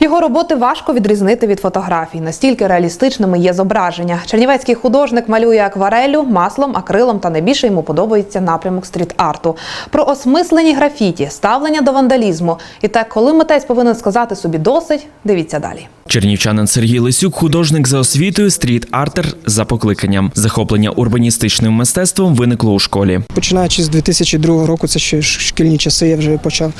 Його роботи важко відрізнити від фотографій. Настільки реалістичними є зображення. Чернівецький художник малює акварелю, маслом, акрилом та найбільше йому подобається напрямок стріт-арту. Про осмислені графіті, ставлення до вандалізму і те, коли митець повинен сказати собі досить. Дивіться далі. Чернівчанин Сергій Лисюк, художник за освітою, стріт-артер за покликанням. Захоплення урбаністичним мистецтвом виникло у школі. Починаючи з 2002 року, це ще шкільні часи, я вже почав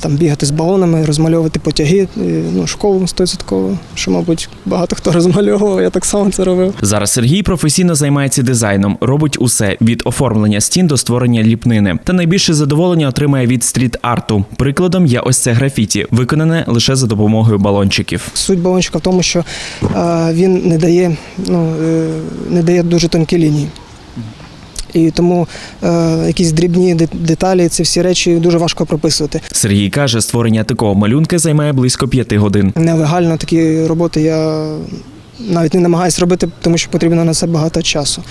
там бігати з балонами, розмальовувати потяги, ну, школу 100%, що, мабуть, багато хто розмальовував, я так само це робив. Зараз Сергій професійно займається дизайном, робить усе від оформлення стін до створення ліпнини. Та найбільше задоволення отримає від стріт-арту. Прикладом є ось це графіті, виконане лише за допомогою балончиків. Балончика в тому, що а, він не дає, ну, е, не дає дуже тонкі лінії. І тому е, якісь дрібні деталі, ці всі речі дуже важко прописувати. Сергій каже, створення такого малюнка займає близько п'яти годин. Нелегально такі роботи я навіть не намагаюся робити, тому що потрібно на це багато часу.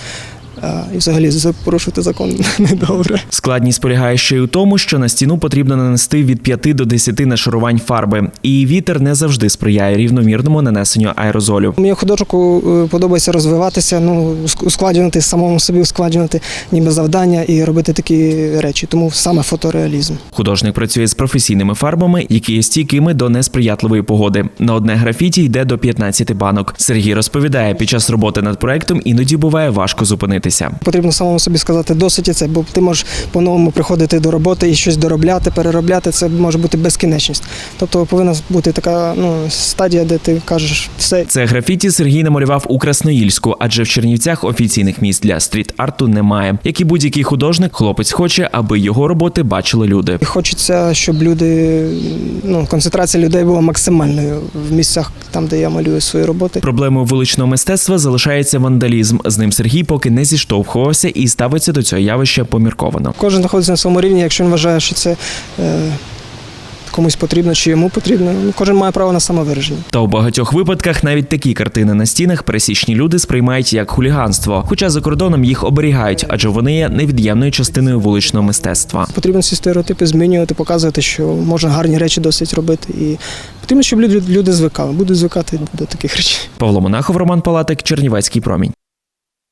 І взагалі за- порушити закон недобре. Складність полягає ще й у тому, що на стіну потрібно нанести від 5 до 10 нашарувань фарби, і вітер не завжди сприяє рівномірному нанесенню аерозолю. Мені художнику е, подобається розвиватися, ну уск- ускладнювати самому собі, ускладнювати ніби завдання і робити такі речі. Тому саме фотореалізм. Художник працює з професійними фарбами, які є стійкими до несприятливої погоди. На одне графіті йде до 15 банок. Сергій розповідає, під час роботи над проектом іноді буває важко зупинитися. Потрібно самому собі сказати досить і це, бо ти можеш по-новому приходити до роботи і щось доробляти, переробляти. Це може бути безкінечність. Тобто повинна бути така ну стадія, де ти кажеш все, Це графіті Сергій намалював у Красноїльську, адже в Чернівцях офіційних місць для стріт-арту немає. Як і будь-який художник, хлопець хоче, аби його роботи бачили люди. І Хочеться, щоб люди, ну, концентрація людей була максимальною в місцях, там, де я малюю свої роботи. Проблемою вуличного мистецтва залишається вандалізм. З ним Сергій поки не зіштовхувався і ставиться до цього явища помірковано. Кожен знаходиться на своєму рівні, якщо він вважає, що це е, комусь потрібно чи йому потрібно. Ну, кожен має право на самовираження. Та у багатьох випадках навіть такі картини на стінах пересічні люди сприймають як хуліганство, хоча за кордоном їх оберігають, адже вони є невід'ємною частиною вуличного мистецтва. Потрібно ці стереотипи змінювати, показувати, що можна гарні речі досить робити. І потрібно, щоб люди, люди звикали, будуть звикати до таких речей. Павло Монахов, Роман Палатик, Чернівецький промінь.